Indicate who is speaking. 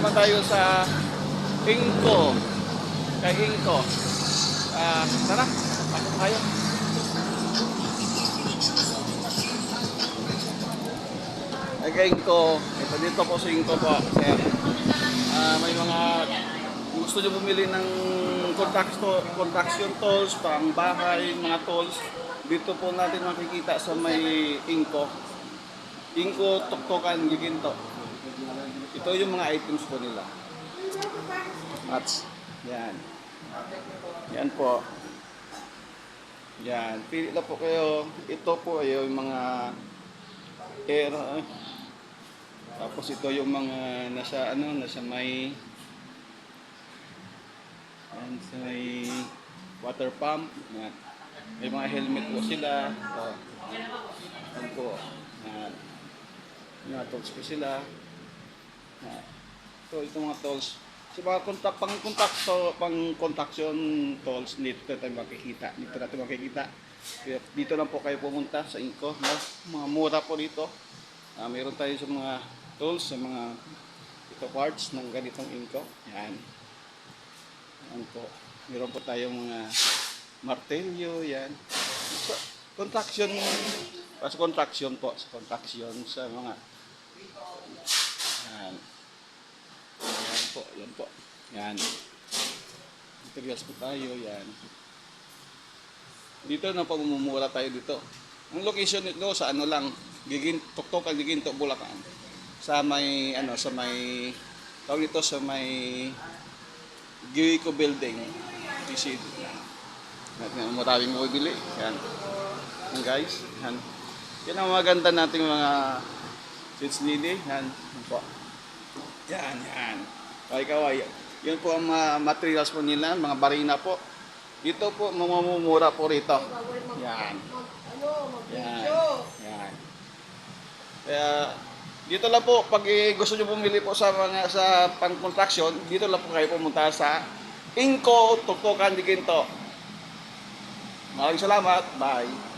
Speaker 1: naman tayo sa Inko. Kay Inko. Ah, tara, pasok tayo. Ay kay Inko. Ito dito po si Inko po, sir. Ah, may mga gusto nyo bumili ng contractor, construction tools, pang bahay, mga tools. Dito po natin makikita sa may Inko. Inko, tuktokan, giginto. Ito yung mga items po nila. At yan. Yan po. Yan. Pili na po kayo. Ito po ay yung mga air. eh. Tapos ito yung mga nasa ano, nasa may yan, sa may water pump. Yan. May mga helmet po sila. Ito. Yan po. Yan. Yung mga tools po sila. Yan. Ito, itong mga tools. Sa mga kontak, pang contact so, pang contaction tools, dito tayo makikita. Dito natin makikita. Dito lang po kayo pumunta sa Inco. No? Mga mura po dito. Ah, meron tayo sa mga tools, sa mga ito parts ng ganitong Inco. Yan. Yan po. Meron po tayong mga martelyo, yan. So, contraction, sa contraction po, sa contraction sa mga yan. Yan po, yan. Materials po tayo, yan. Dito na pamumura tayo dito. Ang location nito sa ano lang, Gigin, Tuktok ang Giginto, Bulacan. Sa may, ano, sa may, tawag nito sa may Giwico Building. TC. Maraming mabibili. Yan. Yan guys. Yan. Yan ang maganda nating mga seats lily. Yan. Yan po. Yan, yan. Kaway kaway. Yun po ang mga materials po nila, mga barina po. Dito po, mamumura po rito. Yan. Yan. Yan. Kaya, dito lang po, pag gusto nyo bumili po sa mga sa pang-construction, dito lang po kayo pumunta sa Inco Tuktokan Diginto. Maraming salamat. Bye.